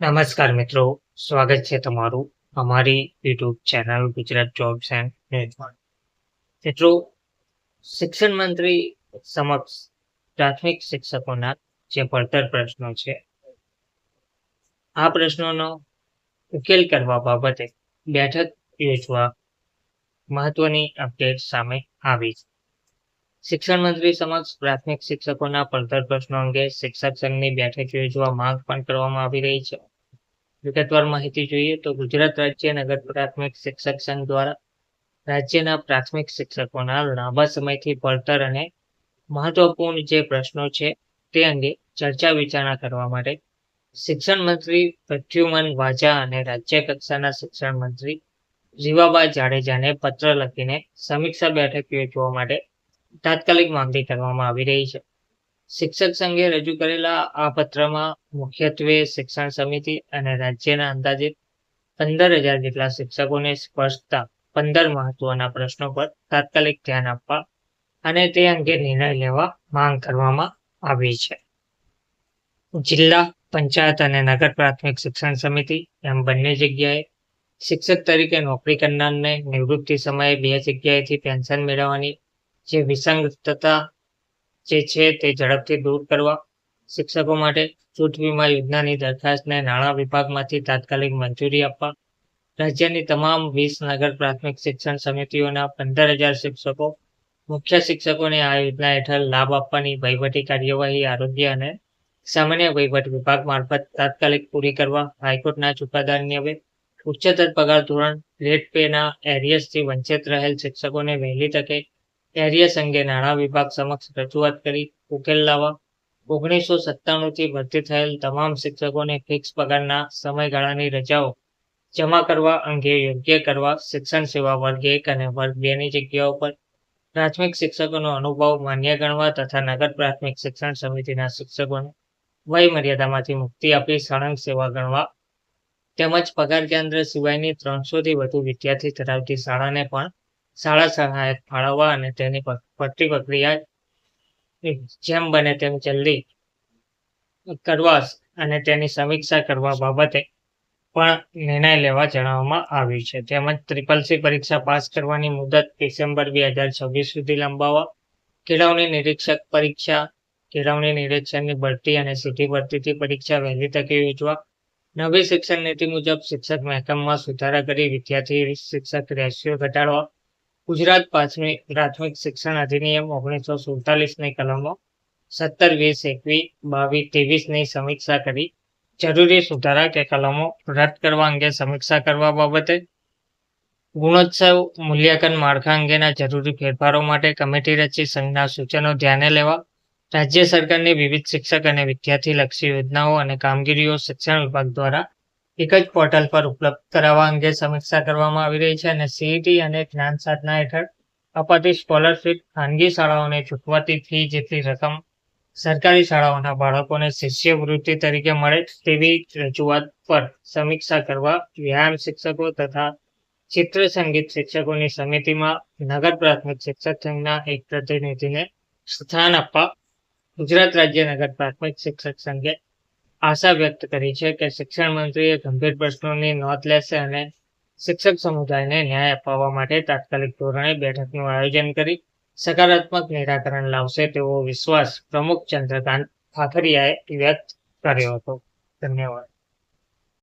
નમસ્કાર મિત્રો, સ્વાગત છે તમારું અમારી YouTube channel Gujarat jobs and network. મિત્રો, શિક્ષણ મંત્રી સમક્ષ પ્રાથમિક શિક્ષકોના જે પડતર પ્રશ્નો છે, આ પ્રશ્નોનો ઉકેલ કરવા બાબતે બેઠક યોજવા મહત્વની અપડેટ સામે આવી છે. શિક્ષણ મંત્રી સમક્ષ પ્રાથમિક શિક્ષકોના પડતર પ્રશ્નો અંગે શિક્ષક સંઘની બેઠક યોજવા માંગ પણ કરવામાં આવી રહી છે. વિગતવાર માહિતી જોઈએ તો ગુજરાત રાજ્ય નગર પ્રાથમિક શિક્ષક સંઘ દ્વારા રાજ્યના પ્રાથમિક શિક્ષકોના લાંબા સમયથી પડતર અને મહત્વપૂર્ણ જે પ્રશ્નો છે તે અંગે ચર્ચા વિચારણા કરવા માટે શિક્ષણ મંત્રી પ્રદ્યુમન વાજા અને રાજ્ય કક્ષાના શિક્ષણ મંત્રી રીવાબા જાડેજાને પત્ર લખીને સમીક્ષા બેઠક યોજવા માટે તાત્કાલિક માંગણી કરવામાં આવી રહી છે. શિક્ષક સંઘે રજૂ કરેલા આ પત્રમાં મુખ્યત્વે શિક્ષણ સમિતિ અને રાજ્યના અંદાજે પંદર હજાર જેટલા શિક્ષકોને સ્પર્શતા પંદર મહત્વના પ્રશ્નો પર તાત્કાલિક ધ્યાન આપવા અને તે અંગે નિર્ણય લેવા માંગ કરવામાં આવી છે. જિલ્લા, પંચાયત અને નગર પ્રાથમિક શિક્ષણ સમિતિ એમ બંને જગ્યાએ શિક્ષક તરીકે નોકરી કરનારને નિવૃત્તિ સમયે બે જગ્યાએથી પેન્શન મેળવવાની જે વિસંગતતા જે છે તે ઝડપથી દૂર કરવા, શિક્ષકો માટે જૂથ વીમા યોજનાની દરખાસ્તને નાણાં વિભાગમાંથી તાત્કાલિક મંજૂરી આપવા, રાજ્યની તમામ વીસ નગર પ્રાથમિક શિક્ષણ સમિતિઓના પંદર હજાર શિક્ષકો, મુખ્ય શિક્ષકોને આ યોજના હેઠળ લાભ આપવાની વહીવટી કાર્યવાહી, આરોગ્ય અને સામાન્ય વહીવટ વિભાગ મારફત તાત્કાલિક પૂરી કરવા, હાઈકોર્ટના ચુકાદાની હવે ઉચ્ચતર પગાર ધોરણ, રેટ પેના એરિયસથી વંચિત રહેલ શિક્ષકોને વહેલી તકે એરિયસ અંગે નાણાં વિભાગ સમક્ષ રજૂઆત કરી ઉકેલ લાવવા. ઓગણીસો સત્તાણુંથી ભરતી થયેલ તમામ શિક્ષકોને ફિક્સ પગારના સમયગાળાની રજાઓ જમા કરવા અંગે યોગ્ય કરવા શિક્ષણ સેવા વર્ગ એક અને વર્ગ બેની જગ્યાઓ પર પ્રાથમિક શિક્ષકોનો અનુભવ માન્ય ગણવા તથા નગર પ્રાથમિક શિક્ષણ સમિતિના શિક્ષકોને વય મર્યાદામાંથી મુક્તિ આપી સળંગ સેવા ગણવા તેમજ પગાર કેન્દ્ર સિવાયની ત્રણસોથી વધુ વિદ્યાર્થી ધરાવતી શાળાને પણ શાળા સહાયક ફાળવવા અને તેની ભરતી પ્રક્રિયા જેમ બને તેમ જલ્દી કરવા અને તેની સમીક્ષા કરવા બાબતે પણ નિર્ણય લેવા જણાવવામાં આવ્યું છે. તેમજ ત્રિપલ સી પરીક્ષા પાસ કરવાની મુદત ડિસેમ્બર બે હજાર છવ્વીસ સુધી લંબાવવા, કેળવણી નિરીક્ષક પરીક્ષા, કેળવણી નિરીક્ષકની ભરતી અને સીધી ભરતીથી પરીક્ષા વહેલી તકે યોજવા, નવી શિક્ષણ નીતિ મુજબ શિક્ષક મહેકમમાં સુધારા કરી વિદ્યાર્થી શિક્ષક રેશિયો ઘટાડવા ગુજરાત પ્રાથમિક પ્રાથમિક શિક્ષણ અધિનિયમ ઓગણીસો સુડતાલીસની કલમો સત્તર, વીસ એકવીસ બાવીસ, ત્રેવીસની સમીક્ષા કરી. જરૂરી સુધારા કે કલમો રદ કરવા અંગે સમીક્ષા કરવા બાબતે ગુણોત્સવ, મૂલ્યાંકન માળખા અંગેના જરૂરી ફેરફારો માટે કમિટી રચી સંઘના સૂચનો ધ્યાને લેવા, રાજ્ય સરકારની વિવિધ શિક્ષક અને વિદ્યાર્થીલક્ષી યોજનાઓ અને કામગીરીઓ શિક્ષણ વિભાગ દ્વારા એક જ પોર્ટલ પર ઉપલબ્ધ કરાવવા અંગે સમીક્ષા કરવામાં આવી રહી છે અને સીઈટી અને જ્ઞાન સાધના હેઠળ અપાતી સ્કોલરશીપ ખાનગી શાળાઓને ચૂકવાતી ફી જેટલી રકમ સરકારી શાળાઓના બાળકોને શિષ્યવૃત્તિ તરીકે મળે તેવી રજૂઆત પર સમીક્ષા કરવા વ્યાયામ શિક્ષકો તથા ચિત્ર સંગીત શિક્ષકોની સમિતિમાં નગર પ્રાથમિક શિક્ષક સંઘના એક પ્રતિનિધિને સ્થાન આપવા ગુજરાત રાજ્ય નગર પ્રાથમિક શિક્ષક સંઘે આશા વ્યક્ત કરી છે કે શિક્ષણ મંત્રીએ ગંભીર પ્રશ્નોની નોંધ લેશે અને શિક્ષક સમુદાયને ન્યાય અપાવવા માટે તાત્કાલિક ધોરણે બેઠકનું આયોજન કરી સકારાત્મક નિરાકરણ લાવશે તેવો વિશ્વાસ પ્રમુખ ચંદ્રકાંત ખાખરિયાએ વ્યક્ત કર્યો હતો. ધન્યવાદ.